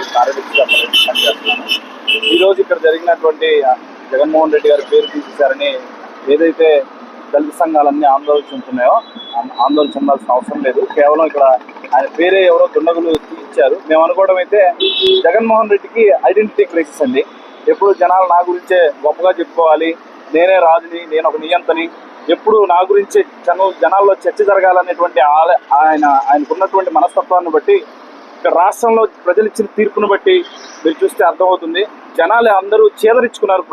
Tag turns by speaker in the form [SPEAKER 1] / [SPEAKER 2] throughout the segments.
[SPEAKER 1] ఈ కార్యదర్శిగా ఈరోజు ఇక్కడ జరిగినటువంటి జగన్మోహన్ రెడ్డి గారి పేరు తీసేశారని ఏదైతే దళిత సంఘాలన్నీ ఆందోళన చెందుతున్నాయో ఆందోళన చెందాల్సిన అవసరం లేదు. కేవలం ఇక్కడ ఆయన పేరే ఎవరో దుండగులు ఇచ్చారు. మేము అనుకోవడం అయితే జగన్మోహన్ రెడ్డికి ఐడెంటిటీ క్రైసిస్ అండి. ఎప్పుడు జనాలు నా గురించే గొప్పగా చెప్పుకోవాలి. నేనే రాజుని నేను ఒక నియంతని. ఎప్పుడు నా గురించి జన జనాల్లో చర్చ జరగాలనేటువంటి ఆయన ఆయనకున్నటువంటి మనస్తత్వాన్ని బట్టి రాష్ట్రంలో ప్రజలు ఇచ్చిన తీర్పును బట్టి మీరు చూస్తే అర్థమవుతుంది. జనాలు అందరూ చేదరించుకున్నారు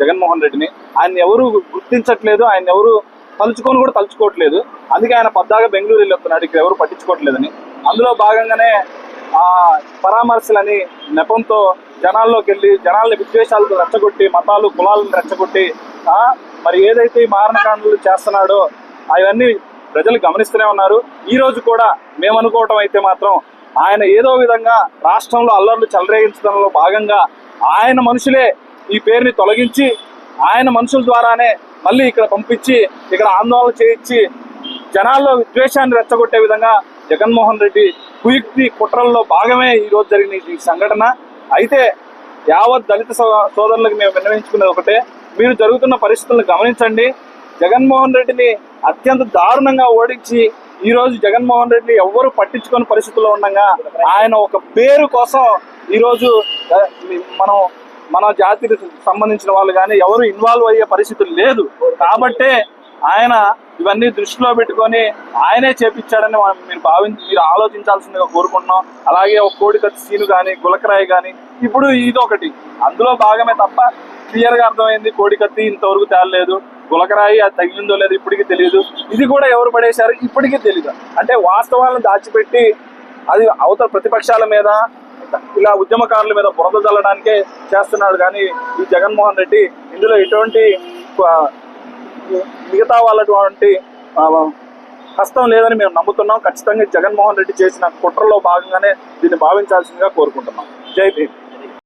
[SPEAKER 1] జగన్మోహన్ రెడ్డిని. ఆయన ఎవరు గుర్తించట్లేదు ఆయన ఎవరు తలుచుకొని కూడా తలుచుకోవట్లేదు. అందుకే ఆయన పద్దాగా బెంగళూరు వెళ్ళొస్తున్నాడు ఇక్కడ ఎవరు పట్టించుకోవట్లేదని. అందులో భాగంగానే పరామర్శలని నెపంతో జనాల్లోకి వెళ్ళి జనాల్ని విద్వేషాలతో రెచ్చగొట్టి మతాలు కులాలను రెచ్చగొట్టి మరి ఏదైతే ఈ మారణకాండలు చేస్తున్నాడో అవన్నీ ప్రజలు గమనిస్తూనే ఉన్నారు. ఈ రోజు కూడా మేము అనుకోవటం అయితే మాత్రం ఆయన ఏదో విధంగా రాష్ట్రంలో అల్లర్లు చెలరేగించడంలో భాగంగా ఆయన మనుషులే ఈ పేరుని తొలగించి ఆయన మనుషుల ద్వారానే మళ్ళీ ఇక్కడ పంపించి ఇక్కడ ఆందోళన చేయించి జనాల్లో విద్వేషాన్ని రెచ్చగొట్టే విధంగా జగన్మోహన్ రెడ్డి కుయుక్తి కుట్రల్లో భాగమే ఈరోజు జరిగిన ఈ సంఘటన. అయితే యావత్ దళిత సో- సోదరులకు మేము విన్నవించుకునేది ఒకటే మీరు జరుగుతున్న పరిస్థితులను గమనించండి. జగన్మోహన్ రెడ్డిని అత్యంత దారుణంగా ఓడించి ఈ రోజు జగన్మోహన్ రెడ్డి ఎవ్వరు పట్టించుకొని పరిస్థితుల్లో ఉండగా ఆయన ఒక పేరు కోసం ఈరోజు మనం మన జాతికి సంబంధించిన వాళ్ళు కానీ ఎవరు ఇన్వాల్వ్ అయ్యే పరిస్థితి లేదు. కాబట్టే ఆయన ఇవన్నీ దృష్టిలో పెట్టుకొని ఆయనే చేపించాడని మనం మీరు భావించి మీరు ఆలోచించాల్సిందిగా కోరుకుంటున్నాం. అలాగే ఒక కోడికత్తి సీను కానీ గులకరాయి కానీ ఇప్పుడు ఇది ఒకటి. అందులో భాగమే తప్ప క్లియర్గా అర్థమైంది. కోడికత్తి ఇంతవరకు తేలలేదు. గులకరాయి అది తగిలిందో లేదో ఇప్పటికీ తెలియదు ఇది కూడా ఎవరు పడేశారు? ఇప్పటికీ తెలియదు అంటే వాస్తవాలను దాచిపెట్టి అది అవతల ప్రతిపక్షాల మీద ఇలా ఉద్యమకారుల మీద బురద చల్లడానికే చేస్తున్నాడు. కానీ ఈ జగన్మోహన్ రెడ్డి ఇందులో ఎటువంటి మిగతా వాళ్ళటువంటి కష్టం హస్తం లేదని మేము నమ్ముతున్నాం. ఖచ్చితంగా జగన్మోహన్ రెడ్డి చేసిన కుట్రలో భాగంగానే దీన్ని భావించాల్సిందిగా కోరుకుంటున్నాం. జై భీమ్.